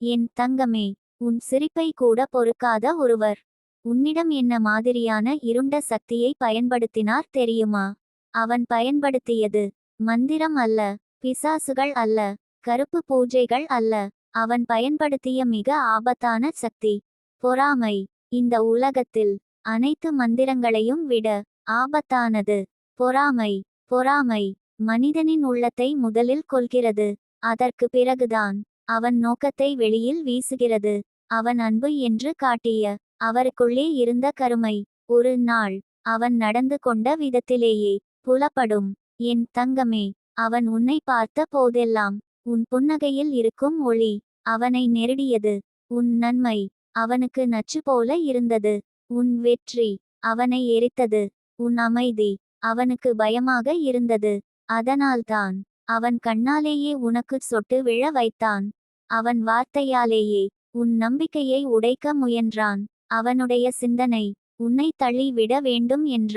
என் தங்கமே உன் சிரிப்பை கூட பொறுக்காத ஒருவர். உன்னிடம் என்ன மாதிரியான இருண்ட சக்தியை பயன்படுத்தினார் தெரியுமா? அவன் பயன்படுத்தியது மந்திரம் அல்ல பிசாசுகள் அல்ல கருப்பு பூஜைகள் அல்ல. அவன் பயன்படுத்திய மிக ஆபத்தான சக்தி பொறாமை. இந்த உலகத்தில் அனைத்து மந்திரங்களையும் விட ஆபத்தானது பொறாமை. பொறாமை மனிதனின் உள்ளத்தை முதலில் கொள்கிறது அதற்கு பிறகுதான். அவன் நோக்கத்தை வெளியில் வீசுகிறது. அவன் அன்பு என்று காட்டிய அவருக்குள்ளே இருந்த கருமை. ஒரு நாள் அவன் நடந்து கொண்ட விதத்திலேயே புலப்படும். என் தங்கமே அவன் உன்னை பார்த்த போதெல்லாம் உன் புன்னகையில் இருக்கும் ஒளி அவனை நெருடியது. உன் நன்மை அவனுக்கு நச்சு போல இருந்தது. உன் வெற்றி அவனை எரித்தது. உன் அமைதி அவனுக்கு பயமாக இருந்தது. அதனால்தான் அவன் கண்ணாலேயே உனக்கு சொட்டு விழ வைத்தான். அவன் வார்த்தையாலேயே உன் நம்பிக்கையை உடைக்க முயன்றான். அவனுடைய சிந்தனை உன்னை தள்ளிவிட வேண்டும் என்ற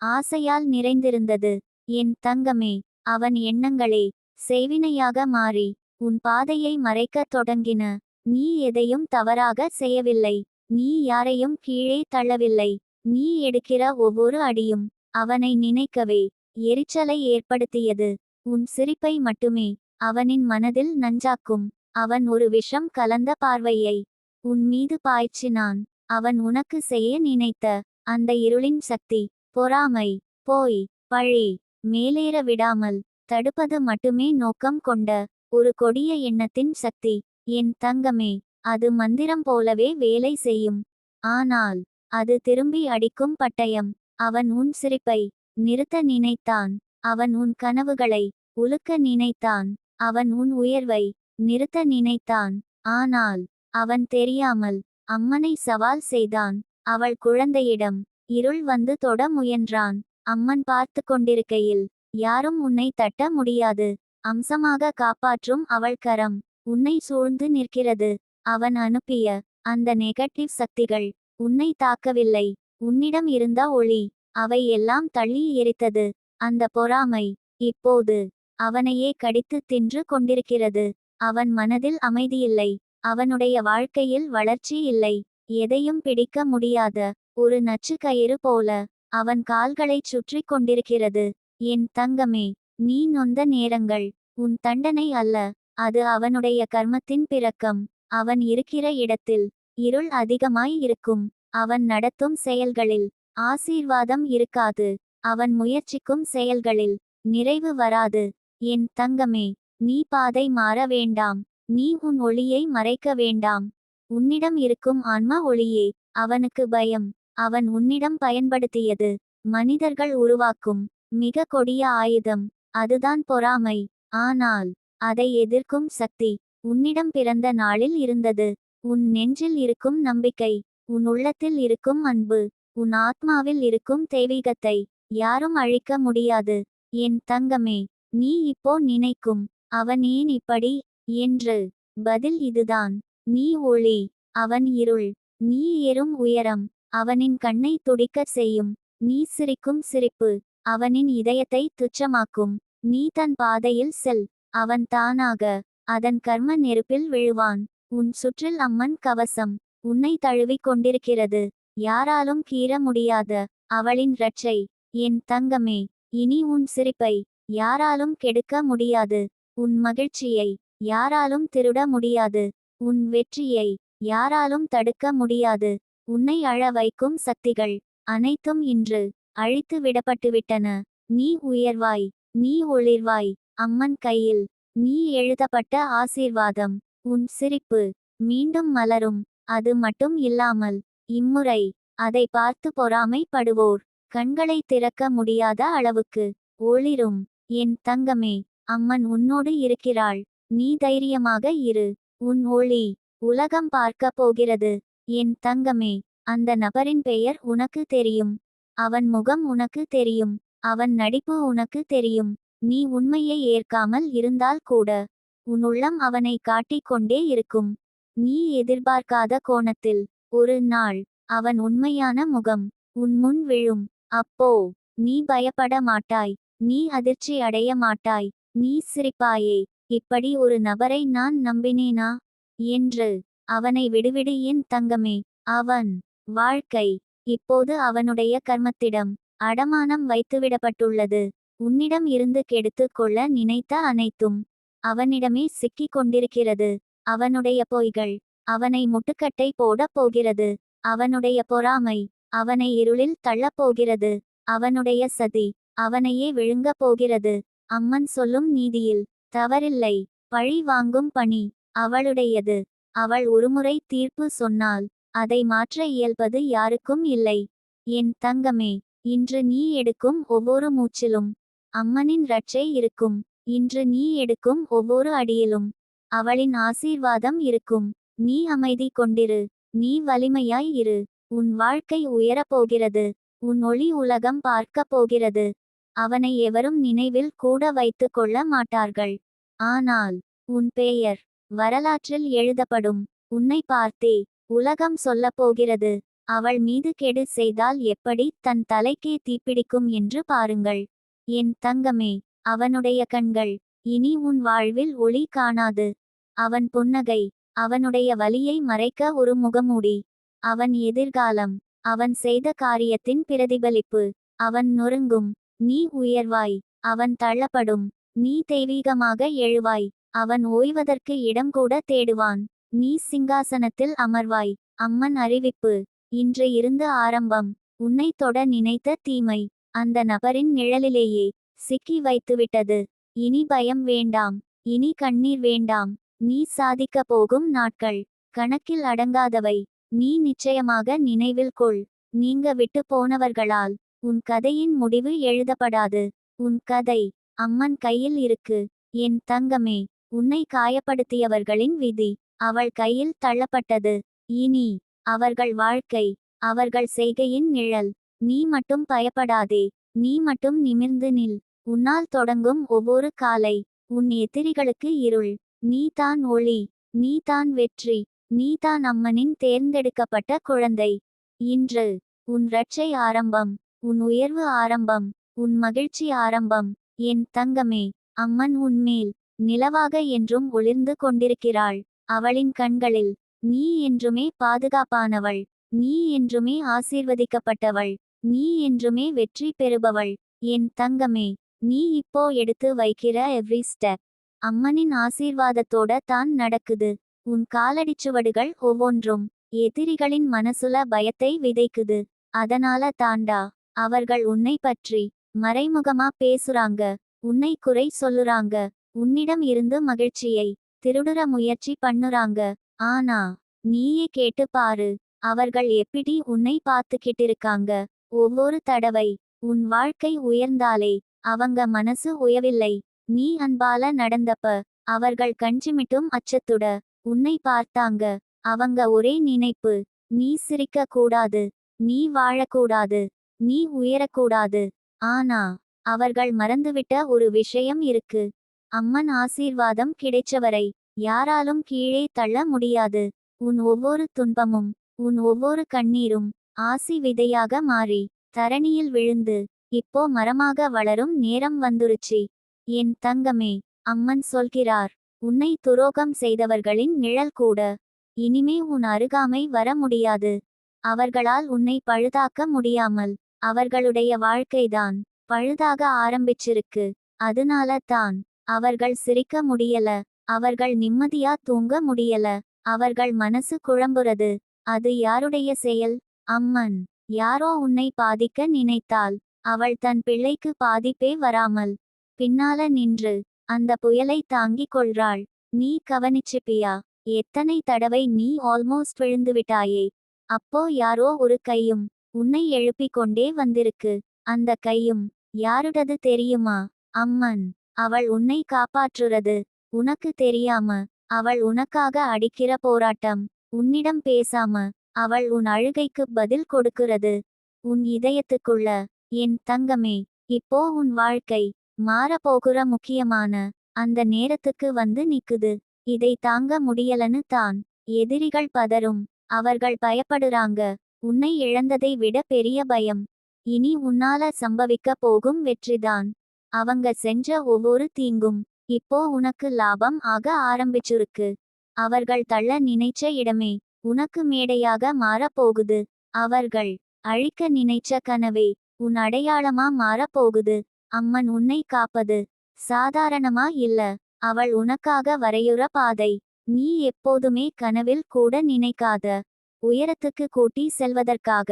ஆசையால் நிறைந்திருந்தது. என் தங்கமே அவன் எண்ணங்களே செய்வினையாக மாறி உன் பாதையை மறைக்கத் தொடங்கின. நீ எதையும் தவறாக செய்யவில்லை. நீ யாரையும் கீழே தள்ளவில்லை. நீ எடுக்கிற ஒவ்வொரு அடியும் அவனை நினைக்கவே எரிச்சலை ஏற்படுத்தியது. உன் சிரிப்பை மட்டுமே அவனின் மனதில் நஞ்சாக்கும். அவன் ஒரு விஷம் கலந்த பார்வையை உன் மீது பாய்ச்சினான். அவன் உனக்கு செய்ய நினைத்த அந்த இருளின் சக்தி பொறாமை போய் பழி மேலேற விடாமல் தடுப்பது மட்டுமே நோக்கம் கொண்ட ஒரு கொடிய எண்ணத்தின் சக்தி. என் தங்கமே அது மந்திரம் போலவே வேலை செய்யும். ஆனால் அது திரும்பி அடிக்கும் பட்டயம். அவன் உன் சிரிப்பை நிறுத்த நினைத்தான். அவன் உன் கனவுகளை உலுக்க நினைத்தான். அவன் உன் உயர்வை நிறுத்த நினைத்தான். ஆனால் அவன் தெரியாமல் அம்மனை சவால் செய்தான். அவள் குழந்தையிடம் இருள் வந்து தொட முயன்றான். அம்மன் பார்த்து கொண்டிருக்கையில் யாரும் உன்னை தட்ட முடியாது. அம்சமாக காப்பாற்றும் அவள் கரம் உன்னை சூழ்ந்து நிற்கிறது. அவன் அனுப்பிய அந்த நெகட்டிவ் சக்திகள் உன்னை தாக்கவில்லை. உன்னிடம் இருந்த ஒளி அவை எல்லாம் தள்ளி எரித்தது. அந்த பொறாமை இப்போது அவனையே கடித்து தின்று கொண்டிருக்கிறது. அவன் மனதில் அமைதியில்லை. அவனுடைய வாழ்க்கையில் வளர்ச்சி இல்லை. எதையும் பிடிக்க முடியாத ஒரு நச்சு கயிறு போல அவன் கால்களைச் சுற்றி கொண்டிருக்கிறது. என் தங்கமே நீ நொந்த நேரங்கள். உன் தண்டனை அல்ல. அது அவனுடைய கர்மத்தின் பிறக்கம். அவன் இருக்கிற இடத்தில் இருள் அதிகமாய் இருக்கும். அவன் நடத்தும் செயல்களில் ஆசீர்வாதம் இருக்காது. அவன் முயற்சிக்கும் செயல்களில் நிறைவு வராது. என் தங்கமே நீ பாதை மாற வேண்டாம். நீ உன் ஒளியை மறைக்க வேண்டாம். உன்னிடம் இருக்கும் ஆன்ம ஒளியே. அவனுக்கு பயம். அவன் உன்னிடம் பயன்படுத்தியது. மனிதர்கள் உருவாக்கும் மிக கொடிய ஆயுதம். அதுதான் பொறாமை. ஆனால் அதை எதிர்க்கும் சக்தி உன்னிடம் பிறந்த நாளில் இருந்தது. உன் நெஞ்சில் இருக்கும் நம்பிக்கை உன் உள்ளத்தில் இருக்கும் அன்பு உன் ஆத்மாவில் இருக்கும் தெய்வீகத்தை யாரும் அழிக்க முடியாது. என் தங்கமே நீ இப்போ நினைக்கும் அவன் ஏன் இப்படி என்று. பதில் இதுதான். நீ ஒளி. அவன் இருள். நீ ஏறும் உயரம். அவனின் கண்ணை துடிக்கச் செய்யும். நீ சிரிக்கும் சிரிப்பு. அவனின் இதயத்தை துச்சமாக்கும். நீ தன் பாதையில் செல். அவன் தானாக. அதன் கர்ம நெருப்பில் விழுவான். உன் சுற்றில் அம்மன் கவசம். உன்னை தழுவிக் கொண்டிருக்கிறது. யாராலும் கீற முடியாத. அவளின் ரட்சை என் தங்கமே. இனி உன் சிரிப்பை யாராலும் கெடுக்க முடியாது. உன் மகிழ்ச்சியை யாராலும் திருட முடியாது. உன் வெற்றியை யாராலும் தடுக்க முடியாது. உன்னை அழ வைக்கும் சக்திகள் அனைத்தும் இன்று அழித்து விடப்பட்டுவிட்டன. நீ உயர்வாய் நீ ஒளிர்வாய். அம்மன் கையில் நீ எழுதப்பட்ட ஆசீர்வாதம். உன் சிரிப்பு மீண்டும் மலரும். அது மட்டும் இல்லாமல் இம்முறை அதை பார்த்து பொறாமைப்படுவோர். கண்களை திறக்க முடியாத அளவுக்கு ஒளிரும். என் தங்கமே அம்மன் உன்னோடு இருக்கிறாள். நீ தைரியமாக இரு. உன் ஒளி உலகம் பார்க்க போகிறது. என் தங்கமே அந்த நபரின் பெயர் உனக்கு தெரியும். அவன் முகம் உனக்கு தெரியும். அவன் நடிப்பு உனக்கு தெரியும். நீ உண்மையை ஏற்காமல் இருந்தால் கூட உன் உள்ளம் அவனை காட்டிக் கொண்டே இருக்கும். நீ எதிர்பார்க்காத கோணத்தில் ஒரு நாள் அவன் உண்மையான முகம் உன் முன் விழும். அப்போ நீ பயப்பட மாட்டாய். நீ அதிர்ச்சி அடைய மாட்டாய். நீ சிரிப்பாயே இப்படி ஒரு நபரை நான் நம்பினேனா? என்று. அவனை விடுவிடு என் தங்கமே. அவன். வாழ்க்கை. இப்போது அவனுடைய கர்மத்திடம். அடமானம் வைத்துவிடப்பட்டுள்ளது. உன்னிடம் இருந்து கெடுத்துக் கொள்ள நினைத்த அனைத்தும் அவனிடமே சிக்கிக் கொண்டிருக்கிறது. அவனுடைய பொய்கள் அவனை முட்டுக்கட்டை போடப் போகிறது. அவனுடைய பொறாமை அவனை இருளில் தள்ளப் போகிறது. அவனுடைய சதி அவனையே விழுங்கப் போகிறது. அம்மன் சொல்லும் நீதியில் தவறில்லை பழி வாங்கும் பணி அவளுடையது. அவள் ஒருமுறை தீர்ப்பு சொன்னால் அதை மாற்ற இயல்பது யாருக்கும் இல்லை. என் தங்கமே இன்று நீ எடுக்கும் ஒவ்வொரு மூச்சிலும் அம்மனின் ரட்சை இருக்கும். இன்று நீ எடுக்கும் ஒவ்வொரு அடியிலும் அவளின் ஆசீர்வாதம் இருக்கும். நீ அமைதி கொண்டிரு நீ வலிமையாய் இரு. உன் வாழ்க்கை உயரப் போகிறது உன் ஒளி உலகம் பார்க்கப் போகிறது. அவனை எவரும் நினைவில் கூட வைத்துக் கொள்ள மாட்டார்கள். ஆனால் உன் பெயர் வரலாற்றில் எழுதப்படும். உன்னை பார்த்தே உலகம் சொல்லப் போகிறது. அவள் மீது கெடு செய்தால் எப்படி தன் தலைக்கே தீப்பிடிக்கும் என்று பாருங்கள். என் தங்கமே அவனுடைய கண்கள் இனி உன் வாழ்வில் ஒளி காணாது. அவன் புன்னகை அவனுடைய வலியை மறைக்க ஒரு முகமூடி. அவன் எதிர்காலம் அவன் செய்த காரியத்தின் பிரதிபலிப்பு. அவன் நொறுங்கும் நீ உயர்வாய் அவன் தள்ளப்படும். நீ தெய்வீகமாக எழுவாய் அவன் ஓய்வதற்கு இடம் கூட தேடுவான். நீ சிங்காசனத்தில் அமர்வாய் அம்மன் அறிவிப்பு. இன்று இருந்து ஆரம்பம். உன்னை தொட நினைத்த தீமை. அந்த நபரின் நிழலிலேயே சிக்கி வைத்துவிட்டது. இனி பயம் வேண்டாம். இனி கண்ணீர் வேண்டாம். நீ சாதிக்க போகும் நாட்கள். கணக்கில் அடங்காதவை. நீ நிச்சயமாக நினைவில் கொள். நீங்க விட்டு போனவர்களால். உன் கதையின் முடிவு எழுதப்படாது. உன் கதை அம்மன் கையில் இருக்கு. என் தங்கமே உன்னை காயப்படுத்தியவர்களின் விதி. அவள் கையில் தள்ளப்பட்டது. இனி அவர்கள் வாழ்க்கை அவர்கள் செய்கையின் நிழல். நீ மட்டும் பயப்படாதே. நீ மட்டும் நிமிர்ந்து நில். உன்னால் தொடங்கும் ஒவ்வொரு காலை உன் எதிரிகளுக்கு இருள். நீ தான் ஒளி நீ தான் வெற்றி. நீ தான் அம்மனின் தேர்ந்தெடுக்கப்பட்ட குழந்தை. இன்று உன் ரட்சை ஆரம்பம். உன் உயர்வு ஆரம்பம் உன் மகிழ்ச்சி ஆரம்பம் என் தங்கமே அம்மன் உன்மேல் நிலவாக என்றும் ஒளிர்ந்து கொண்டிருக்கிறாள். அவளின் கண்களில் நீ என்றுமே பாதுகாப்பானவள் நீ என்றுமே ஆசீர்வதிக்கப்பட்டவள் நீ என்றுமே வெற்றி பெறுபவள். என் தங்கமே நீ இப்போ எடுத்து வைக்கிற எவ்ரி ஸ்டெப் அம்மனின் ஆசீர்வாதத்தோட தான் நடக்குது. உன் காலடிச்சுவடுகள் ஒவ்வொன்றும் எதிரிகளின் மனசுல பயத்தை விதைக்குது. அதனால தாண்டா அவர்கள் உன்னை பற்றி மறைமுகமா பேசுறாங்க. உன்னை குறை சொல்லுறாங்க. உன்னிடம் இருந்து மகிழ்ச்சியை திருடுற முயற்சி பண்ணுறாங்க. ஆனா நீயே கேட்டு பாரு. அவர்கள் எப்படி உன்னை பார்த்துக்கிட்டு இருக்காங்க ஒவ்வொரு தடவை உன் வாழ்க்கை உயர்ந்தாலே அவங்க மனசு உயவில்லை. நீ அன்பால நடந்தப்ப அவர்கள் கஞ்சிமிட்டும் அச்சத்துட உன்னை பார்த்தாங்க. அவங்க ஒரே நினைப்பு நீ சிரிக்க கூடாது நீ வாழக்கூடாது. நீ உயரக்கூடாது. ஆனா அவர்கள் மறந்துவிட்ட ஒரு விஷயம் இருக்கு. அம்மன் ஆசீர்வாதம் கிடைச்சவரை யாராலும் கீழே தள்ள முடியாது. உன் ஒவ்வொரு துன்பமும் உன் ஒவ்வொரு கண்ணீரும் ஆசி விதையாக மாறி தரணியில் விழுந்து இப்போ மரமாக வளரும் நேரம் வந்துருச்சு. என் தங்கமே அம்மன் சொல்கிறார் உன்னை துரோகம் செய்தவர்களின் நிழல் கூட இனிமே உன் அருகாமை வர முடியாது. அவர்களால் உன்னை பழுதாக்க முடியாமல் அவர்களுடைய வாழ்க்கைதான் பழுதாக ஆரம்பிச்சிருக்கு. அதனால தான் அவர்கள் சிரிக்க முடியல. அவர்கள் நிம்மதியா தூங்க முடியல. அவர்கள் மனசு குழம்புறது. அது யாருடைய செயல்? அம்மன். யாரோ உன்னை பாதிக்க நினைத்தால் அவள் தன் பிள்ளைக்கு பாதிப்பே வராமல். பின்னால நின்று அந்த புயலை தாங்கிக் கொள்றாள். நீ கவனிச்சுப்பியா? எத்தனை தடவை நீ ஆல்மோஸ்ட் விழுந்து விட்டாயே அப்போ யாரோ ஒரு கையும் உன்னை எழுப்பிக் கொண்டே வந்திருக்கு. அந்த கையும் யாருடது தெரியுமா? அம்மன் அவள் உன்னை காப்பாற்றுறது. உனக்கு தெரியாம அவள் உனக்காக அடிக்கிற போராட்டம். உன்னிடம் பேசாம அவள் உன் அழுகைக்கு பதில் கொடுக்கிறது. உன் இதயத்துக்குள்ள என் தங்கமே இப்போ உன் வாழ்க்கை மாறப்போகிற முக்கியமான அந்த நேரத்துக்கு வந்து நிக்குது. இதை தாங்க முடியலன்னு தான் எதிரிகள் பதறும். அவர்கள் பயப்படுறாங்க. உன்னை இழந்ததை விட பெரிய பயம். இனி உன்னால சம்பவிக்க போகும் வெற்றிதான். அவங்க செஞ்ச ஒவ்வொரு தீங்கும் இப்போ உனக்கு லாபம் ஆக ஆரம்பிச்சிருக்கு. அவர்கள் தள்ள நினைச்ச இடமே உனக்கு மேடையாக மாறப் போகுது. அவர்கள் அழிக்க நினைச்ச கனவே உன் அடையாளமா மாறப் போகுது. அம்மன் உன்னை காப்பது சாதாரணமா இல்ல. அவள் உனக்காக வரையுற பாதை. நீ எப்போதுமே கனவில் கூட நினைக்காத. உயரத்துக்கு கூட்டி செல்வதற்காக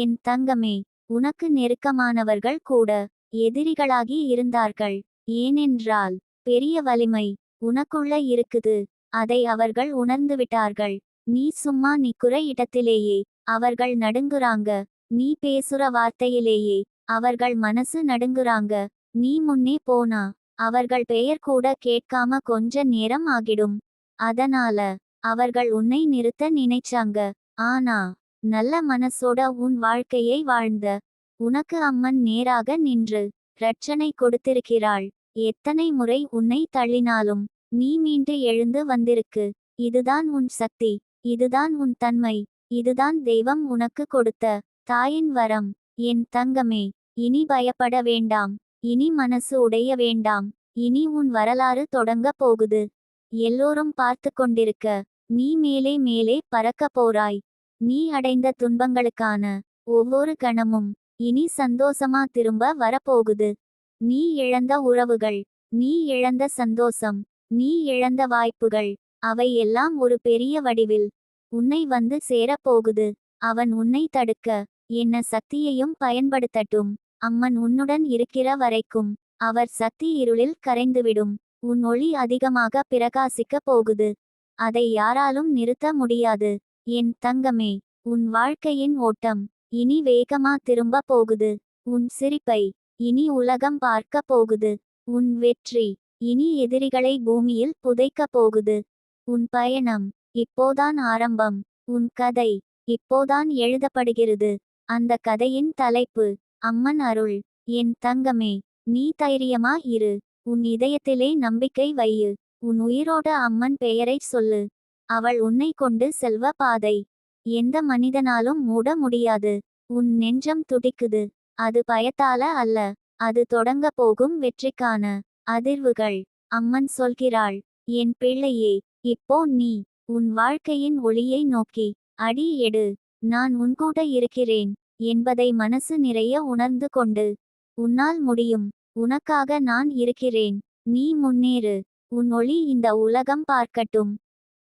என் தங்கமே உனக்கு நெருக்கமானவர்கள் கூட எதிரிகளாகி இருந்தார்கள். ஏனென்றால் பெரிய வலிமை உனக்குள்ள இருக்குது. அதை அவர்கள் உணர்ந்துவிட்டார்கள். நீ சும்மா நிக்குற இடத்திலேயே அவர்கள் நடுங்குறாங்க. நீ பேசுற வார்த்தையிலேயே அவர்கள் மனசு நடுங்குறாங்க. நீ முன்னே போனா அவர்கள் பெயர் கூட கேட்காம கொஞ்ச நேரம் ஆகிடும். அதனால அவர்கள் உன்னை நிறுத்த நினைச்சாங்க. ஆனா நல்ல மனசோட உன் வாழ்க்கையை வாழ்ந்த உனக்கு அம்மன் நேராக நின்று ரட்சனை கொடுத்திருக்கிறாள். எத்தனை முறை உன்னை தள்ளினாலும் நீ மீண்டு எழுந்து வந்திருக்கு. இதுதான் உன் சக்தி இதுதான் உன் தன்மை இதுதான் தெய்வம் உனக்கு கொடுத்த தாயின் வரம். என் தங்கமே இனி பயப்பட வேண்டாம் இனி மனசு உடைய வேண்டாம் இனி உன் வரலாறு தொடங்க போகுது. எல்லோரும் பார்த்து கொண்டிருக்க நீ மேலே மேலே பறக்க போறாய். நீ அடைந்த துன்பங்களுக்கான ஒவ்வொரு கணமும் இனி சந்தோஷமா திரும்ப வரப்போகுது. நீ இழந்த உறவுகள் நீ இழந்த சந்தோஷம் நீ இழந்த வாய்ப்புகள் அவை எல்லாம் ஒரு பெரிய வடிவில் உன்னை வந்து சேரப்போகுது. அவன் உன்னை தடுக்க என்ன சக்தியையும் பயன்படுத்தட்டும். அம்மன் உன்னுடன் இருக்கிற வரைக்கும் அவர் சக்தி இருளில் கரைந்துவிடும். உன் ஒளி அதிகமாக பிரகாசிக்க போகுது. அதை யாராலும் நிறுத்த முடியாது. என் தங்கமே உன் வாழ்க்கையின் ஓட்டம் இனி வேகமா திரும்ப போகுது. உன் சிரிப்பை இனி உலகம் பார்க்க போகுது. உன் வெற்றி இனி எதிரிகளை பூமியில் புதைக்க போகுது. உன் பயணம் இப்போதான் ஆரம்பம். உன் கதை இப்போதான் எழுதப்படுகிறது. அந்த கதையின் தலைப்பு அம்மன் அருள் என் தங்கமே நீ தைரியமா இரு. உன் இதயத்திலே நம்பிக்கை வையு. உன் உயிரோட அம்மன் பெயரைச் சொல்லு. அவள் உன்னை கொண்டு செல்வ பாதை. எந்த மனிதனாலும் மூட முடியாது. உன் நெஞ்சம் துடிக்குது. அது பயத்தால அல்ல. அது தொடங்க போகும் வெற்றிக்கான அதிர்வுகள். அம்மன் சொல்கிறாள் என் பிள்ளையே இப்போ நீ உன் வாழ்க்கையின் ஒளியை நோக்கி அடி எடு. நான் உன்கூட இருக்கிறேன் என்பதை மனசு நிறைய உணர்ந்து கொண்டு உன்னால் முடியும். உனக்காக நான் இருக்கிறேன். நீ முன்னேறு. உன் ஒளி இந்த உலகம் பார்க்கட்டும்.